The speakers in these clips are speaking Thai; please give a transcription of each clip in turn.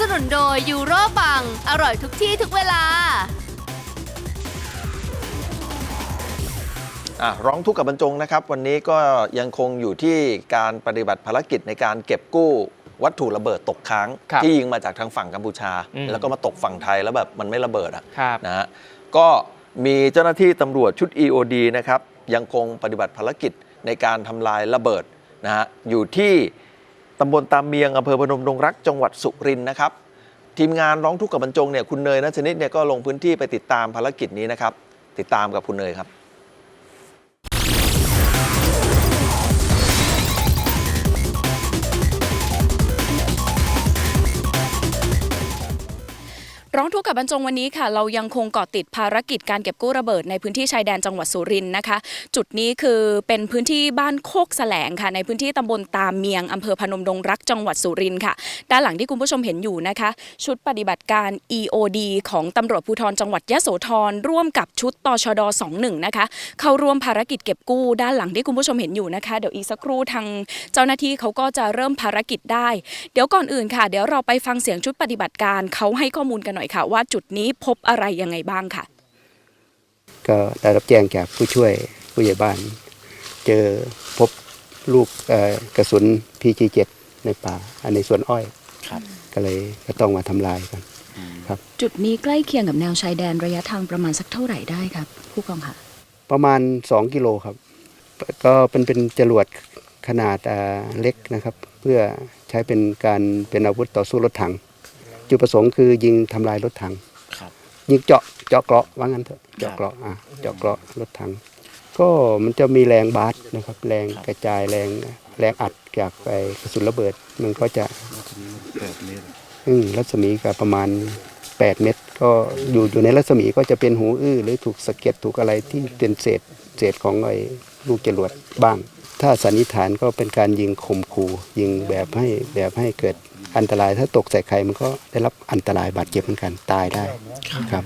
สนุนโดยยูโรบัง อร่อยทุกที่ทุกเวลา อะร้องทุกข์กับบรรจงนะครับ วันนี้ก็ยังคงอยู่ที่การปฏิบัติภารกิจในการเก็บกู้วัตถุระเบิดตกค้าง ครับที่ยิงมาจากทางฝั่งกัมพูชา อืมแล้วก็มาตกฝั่งไทยแล้วแบบมันไม่ระเบิดอะครับ นะฮะก็มีเจ้าหน้าที่ตำรวจชุด EOD นะครับยังคงปฏิบัติภารกิจในการทำลายระเบิดนะฮะอยู่ที่ ตำบลตามเมียงอำเภอพนมดงรักจังหวัดสุรินทร์นะครับ ทีมงานร้องทุกข์กับบรรจงเนี่ยคุณเนยนัชนิดเนี่ยก็ลงพื้นที่ไปติดตามภารกิจนี้นะครับ ติดตามกับคุณเนยครับ ร้องทุกข์กับบรรจงวันนี้ค่ะเรายังคงเกาะติดภารกิจการเก็บกู้ระเบิดในพื้นที่ชายแดนจังหวัดสุรินทร์นะคะ จุดนี้คือเป็นพื้นที่บ้านโคกแสลงค่ะ ในพื้นที่ตำบลตามเมียงอำเภอพนมดงรักจังหวัดสุรินทร์ค่ะ ด้านหลังที่คุณผู้ชมเห็นอยู่นะคะ ชุดปฏิบัติการ EOD ของตำรวจภูธรจังหวัดยะโสธรร่วมกับชุดตชด 21 นะคะ เข้าร่วมภารกิจเก็บกู้ ด้านหลังที่คุณผู้ชมเห็นอยู่นะคะเดี๋ยวอีกสักครู่ทางเจ้าหน้าที่เขาก็จะเริ่มภารกิจได้ เดี๋ยวก่อนอื่นค่ะ เดี๋ยวเราไปฟังเสียงชุดปฏิบัติการเขาให้ข้อมูลกันหน่อยค่ะ ว่าจุดนี้พบอะไรยังไงบ้างค่ะ ก็ได้รับแจ้งจากผู้ช่วยผู้ใหญ่บ้าน เจอพบลูกเอ่อกระสุน PG7 ในป่าอันในสวนอ้อยครับก็เลยก็ต้องมาทำลายกันจุดนี้ใกล้เคียงกับแนวชายแดนระยะทางประมาณสักเท่าไหร่ได้ครับ ผู้กองค่ะ ประมาณ 2 กิโลครับ ก็เป็นเป็นจรวดขนาดอ่าเล็กนะครับ เพื่อใช้เป็นการเป็นอาวุธต่อสู้รถถัง จุดประสงค์คือยิงทำลายรถถังครับ ยิงเจาะเจาะเกราะว่างั้นเถอะเจาะเกราะอะเจาะเกราะรถถัง ก็มันจะมีแรงบาสนะครับ แรงกระจายแรงแรงอัดจากไปกระสุนระเบิด มันก็จะอืมรัศมีก็ประมาณ 8 เมตร ก็อยู่อยู่ในรัศมีก็จะเป็นหูอื้อหรือถูกสะเก็ดถูกอะไรที่เป็นเศษเศษของไอ้ลูกจรวดบ้าง ถ้าสันนิษฐานก็เป็นการยิงข่มขู่ยิงแบบให้แบบให้เกิด อันตรายถ้าตกใส่ใครมันก็ได้รับอันตรายบาดเจ็บเหมือนกันตายได้ครับ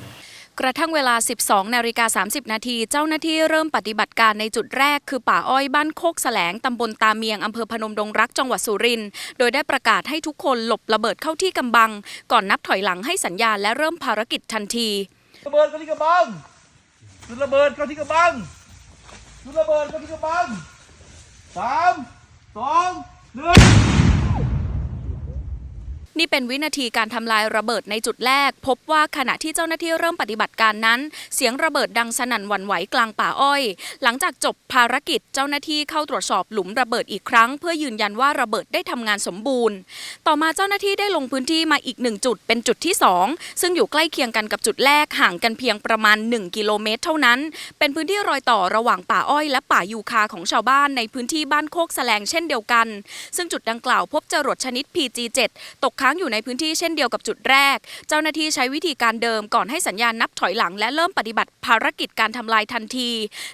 กระทั่งเวลา 12 นาฬิกา 30 นาที เจ้าหน้าที่เริ่มปฏิบัติการในจุดแรก คือป่าอ้อยบ้านโคกแสลง ตำบลตาเมียง อำเภอพนมดงรัก จังหวัดสุรินทร์ โดยได้ประกาศให้ทุกคนหลบระเบิดเข้าที่กำบัง ก่อนนับถอยหลังให้สัญญาณและเริ่มภารกิจทันที ระเบิดเข้าที่กระบังจุดระเบิดเข้าที่กระบังจุดระเบิดเข้าที่กระบังสามสองหนึ่ง นี่เป็นวินาทีการทำลายระเบิดในจุดแรก พบว่าขณะที่เจ้าหน้าที่เริ่มปฏิบัติการนั้น เสียงระเบิดดังสนั่นหวั่นไหวกลางป่าอ้อย หลังจากจบภารกิจเจ้าหน้าที่เข้าตรวจสอบหลุมระเบิดอีกครั้ง เพื่อยืนยันว่าระเบิดได้ทำงานสมบูรณ์ ต่อมาเจ้าหน้าที่ได้ลงพื้นที่มาอีกหนึ่งจุดเป็นจุดที่ 2 ซึ่งอยู่ใกล้เคียงกันกับจุดแรกห่างกันเพียงประมาณ 1 กิโลเมตร เท่านั้น เป็นพื้นที่รอยต่อระหว่างป่าอ้อย และป่ายูคาของชาวบ้านในพื้นที่บ้านโคกแสลงเช่นเดียวกัน ซึ่งจุดดังกล่าวพบจรวดชนิด PG7 ตกค้างอยู่ในพื้นที่เช่นเดียวกับจุดแรก เจ้าหน้าที่ใช้วิธีการเดิมก่อนให้สัญญาณนับถอยหลัง และเริ่มปฏิบัติภารกิจการทำลายทันที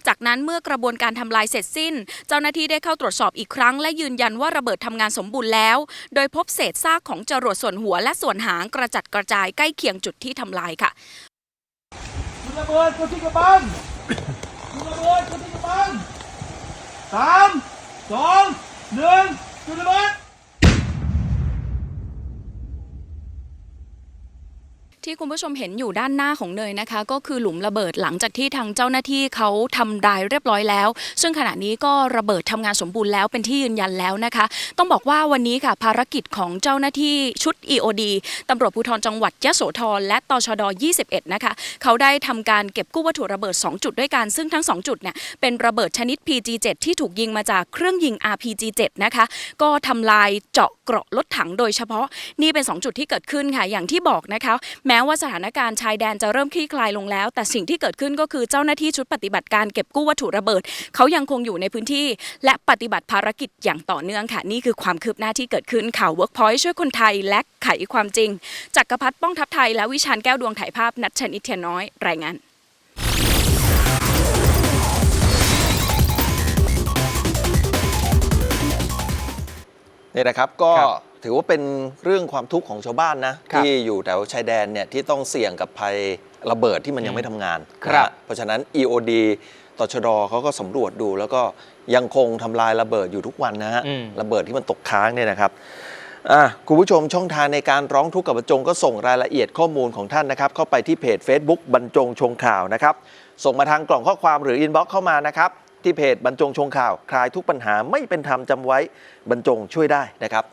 จากนั้นเมื่อกระบวนการทำลายเสร็จสิ้น เจ้าหน้าที่ได้เข้าตรวจสอบอีกครั้ง และยืนยันว่าระเบิดทำงานสมบูรณ์แล้ว โดยพบเศษซากของจรวดส่วนหัวและส่วนหางกระจัดกระจายใกล้เคียงจุดที่ทำลายค่ะระเบิดเข้าที่กระบังระเบิดเข้าที่กระบังสามสองหนึ่งจุดระเบิด ที่คุณผู้ชมเห็นอยู่ด้านหน้าของเนยนะคะ ก็คือหลุมระเบิดหลังจากที่ทางเจ้าหน้าที่เขาทำลายเรียบร้อยแล้ว ซึ่งขณะนี้ก็ระเบิดทำงานสมบูรณ์แล้วเป็นที่ยืนยันแล้วนะคะ ต้องบอกว่าวันนี้ค่ะภารกิจของเจ้าหน้าที่ชุด EOD ตำรวจภูธรจังหวัดยะโสธรและตชด 21 นะคะ เขาได้ทำการเก็บกู้วัตถุระเบิด 2 จุดด้วยกัน ซึ่งทั้ง 2 จุดเนี่ยเป็นระเบิดชนิด PG7 ที่ถูกยิงมาจากเครื่องยิง RPG7 นะคะ ก็ทำลายเจาะเกราะรถถังโดยเฉพาะนี่เป็น 2 จุดที่เกิดขึ้นค่ะอย่างที่บอกนะคะแม้ว่าสถานการณ์ชายแดนจะเริ่มคลี่คลายลงแล้ว แต่สิ่งที่เกิดขึ้นก็คือเจ้าหน้าที่ชุดปฏิบัติการเก็บกู้วัตถุระเบิด เขายังคงอยู่ในพื้นที่ และปฏิบัติภารกิจอย่างต่อเนื่องค่ะ นี่คือความคืบหน้าที่เกิดขึ้นข่าว Workpoint ช่วยคนไทยและไขความจริงจักรพัฒน์ป้องทัพไทยและวิชาญแก้วดวงถ่ายภาพนัทชนิดเทียนน้อยรายงานเนี่ยนะครับก็ครับ ถือว่าเป็นเรื่องความทุกข์ของชาวบ้านนะ ครับที่อยู่แถวชายแดนเนี่ยที่ต้องเสี่ยงกับภัยระเบิดที่มันยังไม่ทำงานครับ นะฮะเพราะฉะนั้น EOD ตชดเขาก็สำรวจดูแล้วก็ยังคงทำลายระเบิดอยู่ทุกวันนะฮะ อืม ระเบิดที่มันตกค้างเนี่ยนะครับอะคุณผู้ชมช่องทางในการร้องทุกข์กับบรรจงก็ส่งรายละเอียดข้อมูลของท่านนะครับ เข้าไปที่เพจ Facebook บรรจงชงข่าวนะครับ ส่งมาทางกล่องข้อความหรืออินบ็อกซ์เข้ามานะครับ ที่เพจบรรจงชงข่าว คลายทุกปัญหาไม่เป็นธรรมจำไว้บรรจงช่วยได้นะครับ